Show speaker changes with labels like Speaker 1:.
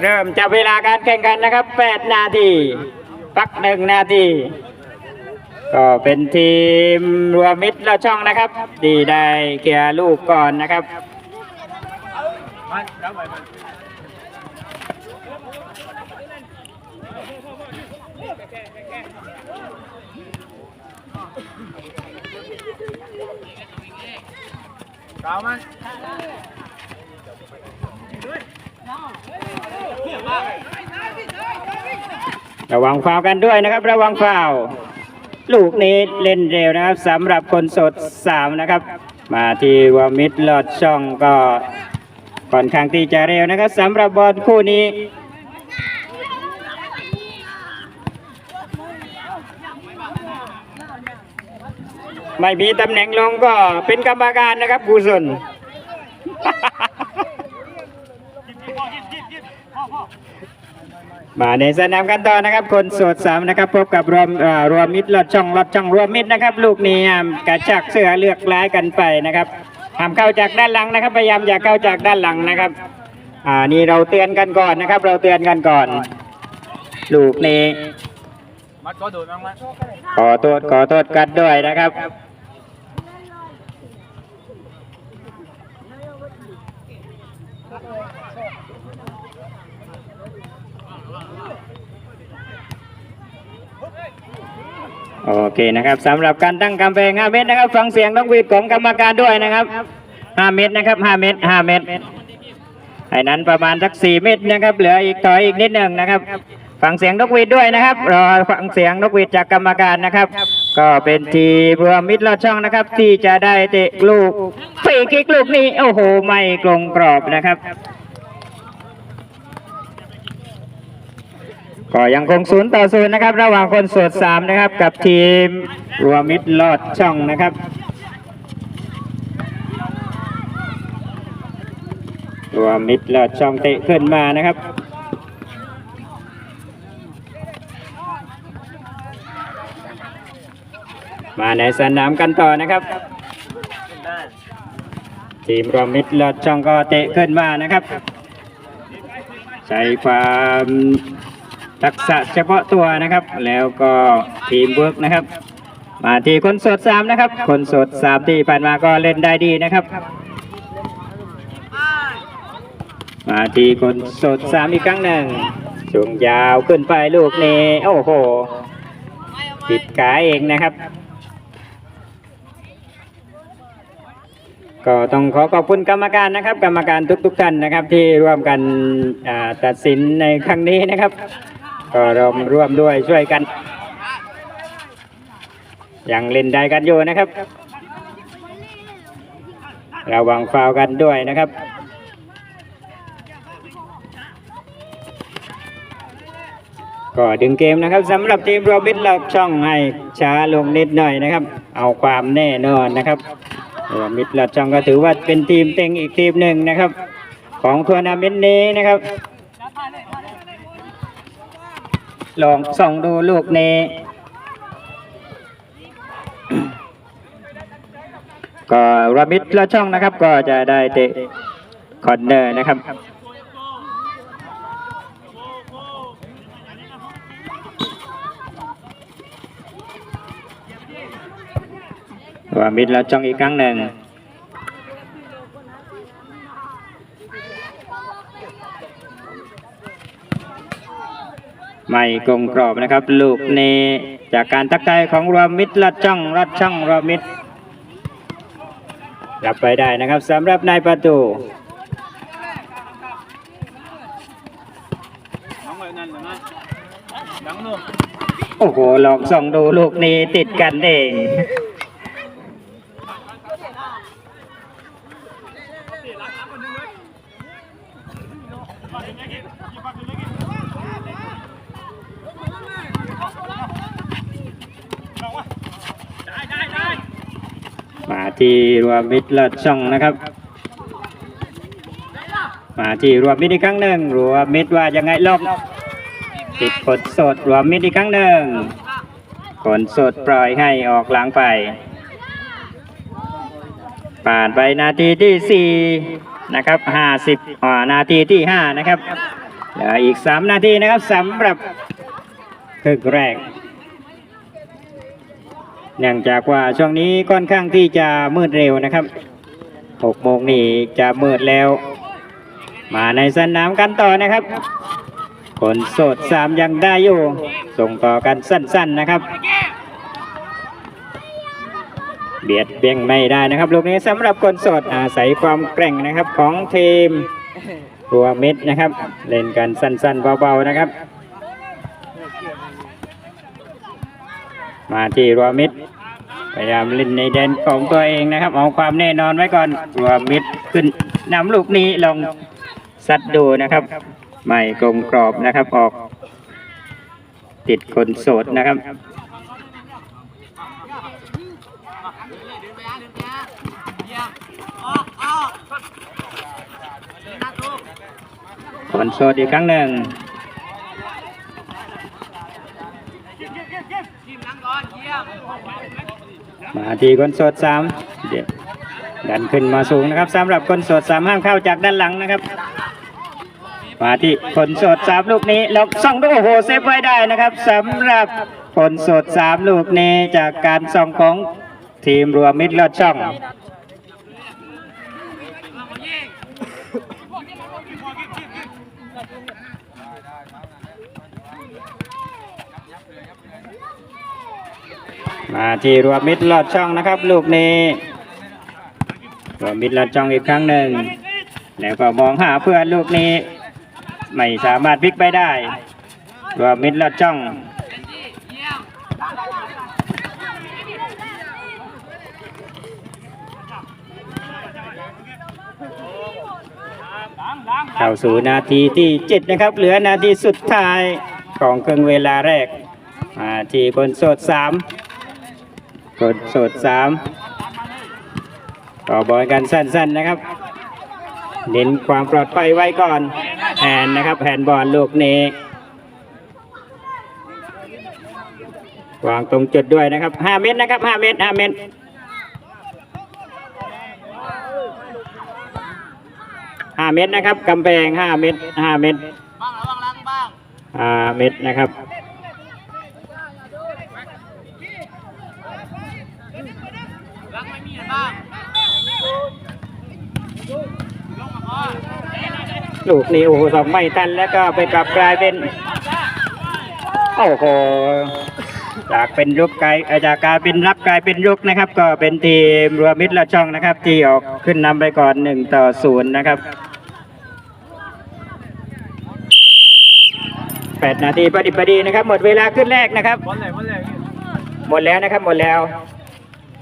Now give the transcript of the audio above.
Speaker 1: เริ่มจับเวลาการแข่งขันนะครับ 8 นาทีพักหนึ่งนาทีก็เป็นทีมรวมมิตรเราช่องนะครับที่ได้เกียร์ลูกก่อนนะครับ ระวังฟาวกันด้วยนะครับ ระวังฟาวลูกนี้เล่นเร็วนะครับสำหรับคนสดสามนะครับ มาที่วามิดลอดช่องก็ค่อนข้างที่จะเร็วนะครับสำหรับบอลคู่นี้ไม่มีตำแหน่งลงก็เป็นกรรมการนะครับกุศล มาในสนามกันต่อนะครับ คนโสดสามนะครับ พบกับรวมเอ่อรวมมิตรลอดช่องลอดช่องรวมมิตรนะครับ ลูกนี้ห้ามกระชากเสื้อเลือกร้ายกันไปนะครับห้ามเข้าจากด้านหลังนะครับ พยายามอย่าเข้าจากด้านหลังนะครับอ่านี่เราเตือนกันก่อนนะครับ เราเตือนกันก่อน ลูกนี้
Speaker 2: มัดก็โดดบ้างไหม
Speaker 1: ขอโทษขอโทษกันด้วยนะครับ โอเคนะครับสำหรับการตั้งกำแพง5เมตรนะครับ ฟังเสียงนกหวีดของกรรมการด้วยนะครับ5เมตรนะครับ5เมตร5เมตรไอ้นั้นประมาณสัก4เมตรนะครับ เหลืออีกต่ออีกนิดหนึ่งนะครับฟังเสียงนกหวีดด้วยนะครับรอฟังเสียงนกหวีดจากกรรมการนะครับ ก็เป็นทีมรวมมิตรลอดช่องนะครับ ที่จะได้เตะลูกฟรีคิกลูกนี้โอ้โหไม่กลงกรอบนะครับ ก็ยังคงศูนย์ต่อศูนย์นะครับ ระหว่างคนโสดสามนะครับ กับทีมรวมมิตรลอดช่องนะครับรวมมิตรลอดช่องเตะขึ้นมานะครับมาในสนามกันต่อนะครับทีมรวมมิตรลอดช่องก็เตะขึ้นมานะครับ ใช้ความ ทักษะเฉพาะตัวนะครับ แล้วก็ทีมเวิร์กนะครับ มาที่คนสดสามนะครับ คนสดสามที่ผ่านมาก็เล่นได้ดีนะครับ มาที่คนสดสามอีกครั้งหนึ่งช่วงยาวขึ้นไปลูกนี้โอ้โหติดขาเองนะครับ ก็ต้องขอขอบคุณกรรมการนะครับ กรรมการทุกๆท่านนะครับ ที่ร่วมกันตัดสินในครั้งนี้นะครับ ก็รวมร่วมด้วยช่วยกัน ยังเล่นได้กันอยู่นะครับ ระวังฟาวกันด้วยนะครับก็ดึงเกมนะครับสำหรับทีมโรบินเราช่องให้ช้าลงนิดหน่อยนะครับ เอาความแน่นอนนะครับโรบินเราช่องก็ถือว่าเป็นทีมเต็งอีกทีมหนึ่งนะครับ ของทัวร์นาเมนต์นี้นะครับ ลองส่องดูลูกนี้ ก็รมิดละช่องนะครับ ก็จะได้เตะคอนเนอร์นะครับว่ามิดละช่องอีกครั้งหนึ่ง ไม่กลมกรอบนะครับ ลูกนี้จากการตักใจของรวมมิตรลัดช่องรัดช่องรวมมิตรรับไปได้นะครับสำหรับนายประตูโอ้โหลองส่องดูลูกนี้ติดกันเอง ที่รวมมิตรลัดช่องนะครับ มาที่รวมมิตรอีกครั้งหนึ่งรวมมิตรว่ายังไงลบติดกดสดรวมมิตรอีกครั้งหนึ่งกดสดปล่อยให้ออกหลังไปผ่านไปนาทีที่สี่นะครับห้าสิบอ่านาทีที่ห้านะครับเหลืออีกสามนาทีนะครับสำหรับครึ่งแรก เนื่องจากว่าช่วงนี้ค่อนข้างที่จะมืดเร็วนะครับหกโมงนี่จะมืดแล้ว มาในสนามกันต่อนะครับคนโสดสามยังได้อยู่ ส่งต่อกันสั้นๆนะครับ เบียดเบี่ยงไม่ได้นะครับ ลูกนี้สำหรับคนโสดอาศัยความแกร่งนะครับของทีมรัวเมิดนะครับ เล่นกันสั้นๆเบาๆนะครับ มาที่รัวมิดพยายามเล่นในแดนของตัวเองนะครับ เอาความแน่นอนไว้ก่อนรัวมิดขึ้นนำลูกนี้ลงซัดดูนะครับ ไม่กลมกรอบนะครับออก ติดคนโสดนะครับคนโสดอีกครั้งหนึ่ง มาทีคนโสดสามเดี๋ยวดันขึ้นมาสูงนะครับสำหรับคนโสดสามห้ามเข้าจากด้านหลังนะครับมาที่คนโสดสามลูกนี้แล้วส่องด้วยโอ้โหเซฟไว้ได้นะครับสำหรับคนโสดสามลูกนี้จากการส่องของทีมรวมมิตรลอดช่อง มาที่รวมมิตรลอดช่องนะครับ ลูกนี้รวมมิตรลอดช่องอีกครั้งหนึ่ง แล้วก็มองหาเพื่อนลูกนี้ ไม่สามารถพลิกไปได้รวมมิตรลอดช่องเข้าสู่นาทีที่เจ็ดนะครับ เหลือนาทีสุดท้ายของครึ่งเวลาแรกมาที่คนโสดสาม คนโสดสามต่อบอลกันสั้นๆนะครับ เน้นความปลอดภัยไว้ก่อนแผนนะครับแผนบอลลูกนี้วางตรงจุดด้วยนะครับ 5 เมตรนะครับ 5 เมตร 5 เมตร 5 เมตรนะครับกำแพง5 เมตร 5 เมตร
Speaker 2: บ้างระวังลังบ้าง
Speaker 1: 5เมตรนะครับ
Speaker 2: ลังไม่มีบ้างลงมาพ่อ
Speaker 1: ลูกนี้โอ้โหสองไม่ทันแล้วก็ไปกลับกลายเป็นโอ้โหจากเป็นรุกกลายเอ่อจากกลายเป็นรับกลายเป็นรุกนะครับ ก็เป็นทีมรวมมิตรละช่องนะครับ ที่ออกขึ้นนำไปก่อนหนึ่งต่อศูนย์นะครับแปดนาทีพอดีพอดีนะครับ หมดเวลาขึ้นแรกนะครับ
Speaker 2: บอลเลยบอลเลย
Speaker 1: หมดแล้วนะครับหมดแล้ว
Speaker 2: บ